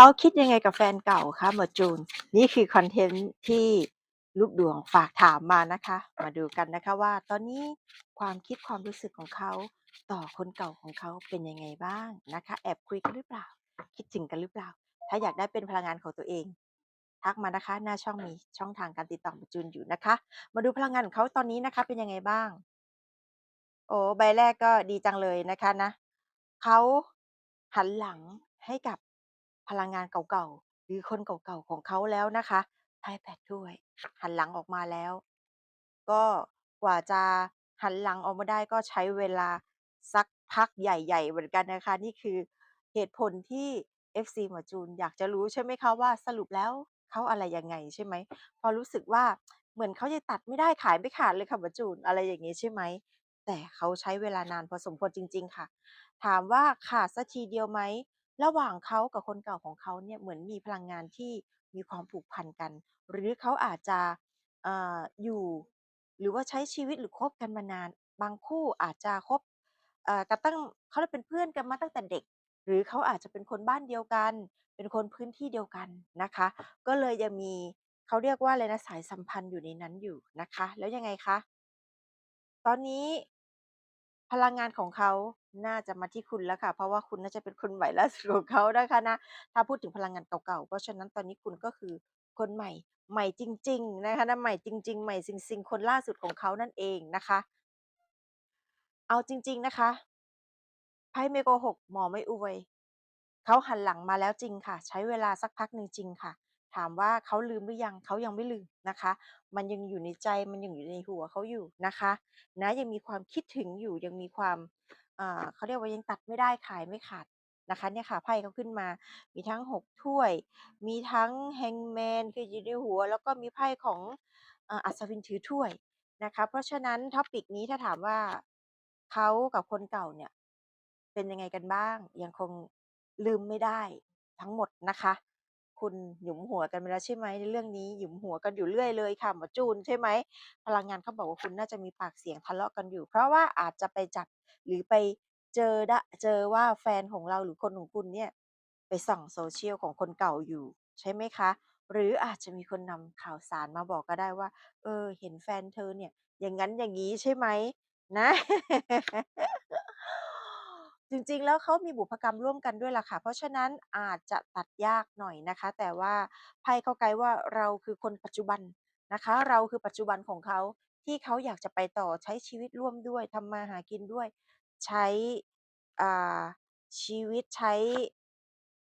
เขาคิดยังไงกับแฟนเก่าคะหมวดจูน นี่คือคอนเทนต์ที่ลูกดวงฝากถามมานะคะ มาดูกันนะคะว่าตอนนี้ความคิดความรู้สึกของเขาต่อคนเก่าของเขาเป็นยังไงบ้างนะคะ แอบคุยกันหรือเปล่า คิดถึงกันหรือเปล่า ถ้าอยากได้เป็นพลังงานของตัวเอง ทักมานะคะ หน้าช่องมีช่องทางการติดต่อหมวดจูนอยู่นะคะ มาดูพลังงานของเขาตอนนี้นะคะ เป็นยังไงบ้าง โอ้ใบแรกก็ดีจังเลยนะคะนะเขาหันหลังให้กับ พลังงานเก่าๆ หรือคนเก่าๆ ของเขาแล้วนะคะไพ่แปดถ้วย หันหลังออกมาแล้ว ก็กว่าจะหันหลังออกมาได้ก็ใช้เวลาสักพักใหญ่ ๆ เหมือนกันนะคะ นี่คือเหตุผลที่ FC หมวดจูนอยากจะรู้ใช่ไหมคะว่าสรุปแล้วเขาอะไรยังไงใช่ไหม?พราะรู้สึกว่าเหมือนเขายังตัดไม่ได้ขายไม่ขาดเลยค่ะหมวดจูนอะไรอย่างงี้ใช่ไหม?แต่เขาใช้เวลานานพอสมควรจริง ๆ ค่ะ ถามว่าขาดสักทีเดียวไหม? ระหว่างเขากับคนเก่าของเขาเนี่ยเหมือนมีพลังงานที่มีความผูกพันกัน หรือเขาอาจจะเอ่ออยู่ หรือว่าใช้ชีวิตหรือคบกันมานาน บางคู่อาจจะคบเอ่อกันตั้งเขาเรียกเป็นเพื่อนกันมาตั้งแต่เด็ก หรือเขาอาจจะเป็นคนบ้านเดียวกัน เป็นคนพื้นที่เดียวกันนะคะ ก็เลยยังมีเขาเรียกว่าอะไรนะสายสัมพันธ์อยู่ในนั้นอยู่นะคะ แล้วยังไงคะ?ตอนนี้ พลังงานของเขาน่าจะมาที่คุณแล้วค่ะ เพราะว่าคุณน่าจะเป็นคนใหม่ล่าสุดของเขานะคะนะ ถ้าพูดถึงพลังงานเก่าๆ เพราะฉะนั้นตอนนี้คุณก็คือคนใหม่ ใหม่จริง ๆ นะคะนะใหม่จริง ๆ ใหม่ซิง ๆ คนล่าสุดของเขานั่นเองนะคะ เอาจริง ๆนะคะไพ่ไม่โกหกหมอไม่อวย เขาหันหลังมาแล้วจริงค่ะ ใช้เวลาสักพักหนึ่งจริงค่ะ ถามว่าเขาลืมหรือยัง?เขายังไม่ลืมนะคะ มันยังอยู่ในใจมันยังอยู่ในหัวเขาอยู่นะคะนะยังมีความคิดถึงอยู่ยังมีความอ่าเขาเรียกว่ายังตัดไม่ได้ขายไม่ขาดนะคะเนี่ยค่ะไพ่เขาขึ้นมา มีทั้ง 6 ถ้วย มีทั้ง Hangman คืออยู่ในหัว แล้วก็มีไพ่ของอัศวินถือถ้วยนะคะเพราะฉะนั้น topic นี้ถ้าถามว่าเขากับคนเก่าเนี่ยเป็นยังไงกันบ้าง?ยังคงลืมไม่ได้ทั้งหมดนะคะ คุณหยุมหัวกันไปแล้วใช่ไหม?ในเรื่องนี้หยุมหัวกันอยู่เรื่อยเลยค่ะหมวดจูนใช่ไหม?พลังงานเขาบอกว่าคุณน่าจะมีปากเสียงทะเลาะกันอยู่ เพราะว่าอาจจะไปจับหรือไปเจอดเจอว่าแฟนของเราหรือคนของคุณเนี่ยไปส่อง social ของคนเก่าอยู่ใช่ไหมคะ?หรืออาจจะมีคนนำข่าวสารมาบอกก็ได้ว่า เออ เห็นแฟนเธอเนี่ย อย่างงั้นอย่างงี้ใช่ไหม?นะ จริงๆ แล้วเขามีบุพกรรมร่วมกันด้วยล่ะค่ะ เพราะฉะนั้นอาจจะตัดยากหน่อยนะคะ แต่ว่าไพ่เข้าใจว่าเราคือคนปัจจุบันนะคะ เราคือปัจจุบันของเขาที่เขาอยากจะไปต่อใช้ชีวิตร่วมด้วยทำมาหากินด้วย ใช้อ่าชีวิตใช้